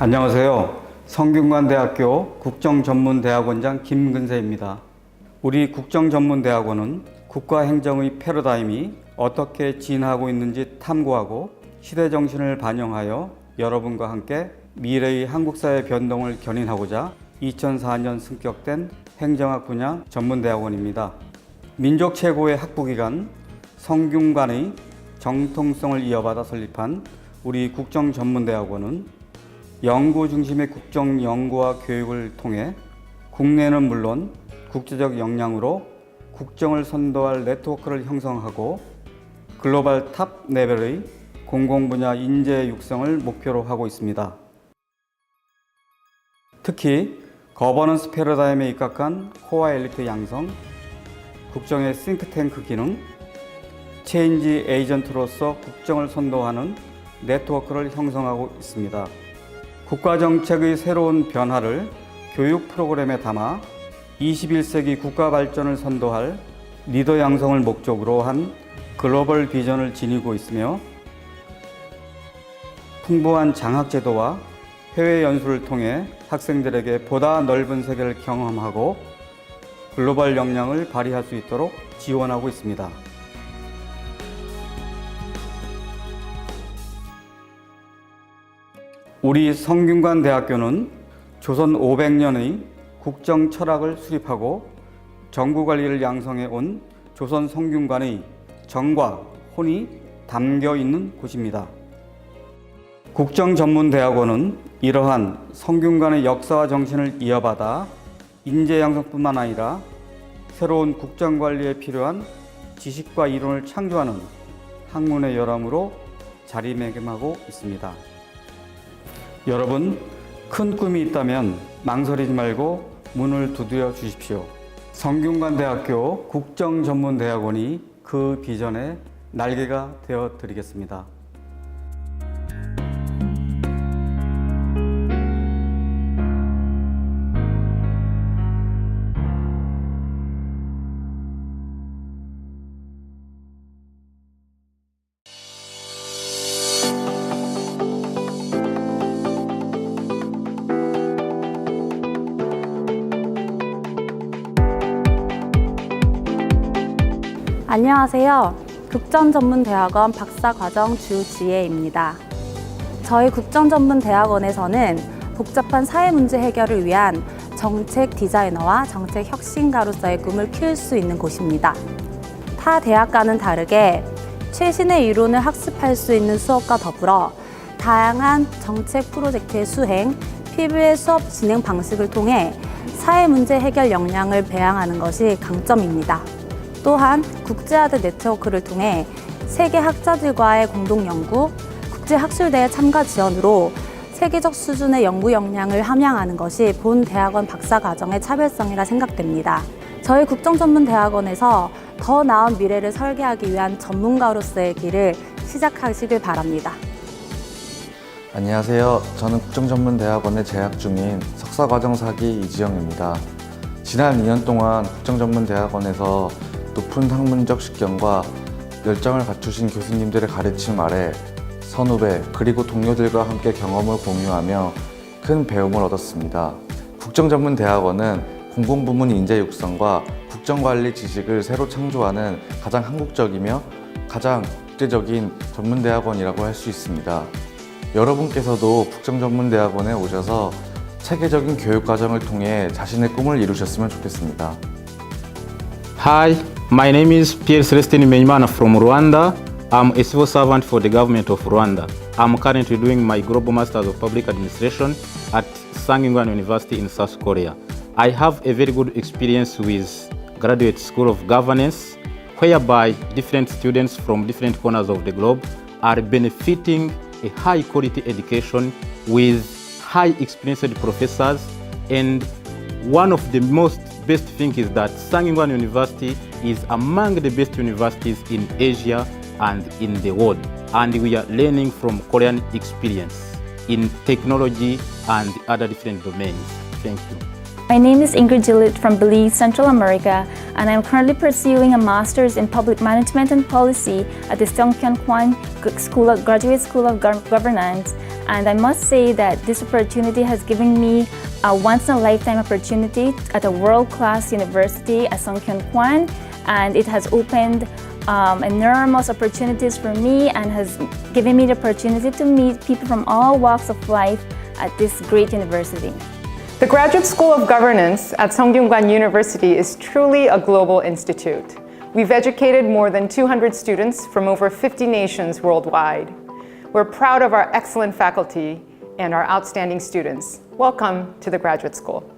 안녕하세요. 성균관대학교 국정전문대학원장 김근세입니다. 우리 국정전문대학원은 국가행정의 패러다임이 어떻게 진화하고 있는지 탐구하고 시대 정신을 반영하여 여러분과 함께 미래의 한국 사회 변동을 견인하고자 2004년 승격된 행정학 분야 전문대학원입니다. 민족 최고의 학부기관 성균관의 정통성을 이어받아 설립한 우리 국정전문대학원은 연구 중심의 국정 연구와 교육을 통해 국내는 물론 국제적 역량으로 국정을 선도할 네트워크를 형성하고 글로벌 탑 레벨의 공공 분야 인재 육성을 목표로 하고 있습니다. 특히 거버넌스 패러다임에 입각한 코어 엘리트 양성, 국정의 싱크탱크 기능, 체인지 에이전트로서 국정을 선도하는 네트워크를 형성하고 있습니다. 국가 정책의 새로운 변화를 교육 프로그램에 담아 21세기 국가 발전을 선도할 리더 양성을 목적으로 한 글로벌 비전을 지니고 있으며 풍부한 장학 제도와 해외 연수를 통해 학생들에게 보다 넓은 세계를 경험하고 글로벌 역량을 발휘할 수 있도록 지원하고 있습니다. 우리 성균관 대학교는 조선 500년의 국정 철학을 수립하고 정부 관리를 양성해 온 조선 성균관의 정과 혼이 담겨 있는 곳입니다. 국정 전문 대학원은 이러한 성균관의 역사와 정신을 이어받아 인재 양성뿐만 아니라 새로운 국정 관리에 필요한 지식과 이론을 창조하는 학문의 열람으로 자리매김하고 있습니다. 여러분, 큰 꿈이 있다면 망설이지 말고 문을 두드려 주십시오. 성균관대학교 국정전문대학원이 그 비전의 날개가 되어 드리겠습니다. 안녕하세요. 국정전문대학원 박사과정 주지혜입니다. 저희 국정전문대학원에서는 복잡한 사회 문제 해결을 위한 정책 디자이너와 정책 혁신가로서의 꿈을 키울 수 있는 곳입니다. 타 대학과는 다르게 최신의 이론을 학습할 수 있는 수업과 더불어 다양한 정책 프로젝트의 수행, PB의 수업 진행 방식을 통해 사회 문제 해결 역량을 배양하는 것이 강점입니다. 또한 국제화드 네트워크를 통해 세계 학자들과의 공동 연구, 국제 학술대회 참가 지원으로 세계적 수준의 연구 역량을 함양하는 것이 본 대학원 박사 과정의 차별성이라 생각됩니다. 저희 국정전문대학원에서 더 나은 미래를 설계하기 위한 전문가로서의 길을 시작하시길 바랍니다. 안녕하세요. 저는 국정전문대학원에 재학 중인 석사과정 사기 이지영입니다. 지난 2년 동안 국정전문대학원에서 높은 학문적 식견과 열정을 갖추신 교수님들의 가르침 아래 선후배 그리고 동료들과 함께 경험을 공유하며 큰 배움을 얻었습니다. 국정전문대학원은 공공부문 인재 육성과 국정관리 지식을 새로 창조하는 가장 한국적이며 가장 국제적인 전문대학원이라고 할 수 있습니다. 여러분께서도 국정전문대학원에 오셔서 체계적인 교육과정을 통해 자신의 꿈을 이루셨으면 좋겠습니다. Hi, my name is Pierre Celestine Menyimana from Rwanda. I'm a civil servant for the government of Rwanda. I'm currently doing my Global Masters of Public Administration at Sangingwan University in South Korea. I have a very good experience with Graduate School of Governance, whereby different students from different corners of the globe are benefiting a high quality education with high experienced professors and one of the most best thing is that Sangingwan University is among the best universities in Asia and in the world. And we are learning from Korean experience in technology and other different domains. Thank you. My name is Ingrid Gillet from Belize, Central America, and I'm currently pursuing a master's in public management and policy at the Songkyun Kwan School of, Graduate School of Governance. And I must say that this opportunity has given me a once in a lifetime opportunity at a world class university at Songkyun Kwan, and it has opened um, enormous opportunities for me and has given me the opportunity to meet people from all walks of life at this great university. The Graduate School of Governance at Sungkyunkwan University is truly a global institute. We've educated more than 200 students from over 50 nations worldwide. We're proud of our excellent faculty and our outstanding students. Welcome to the Graduate School.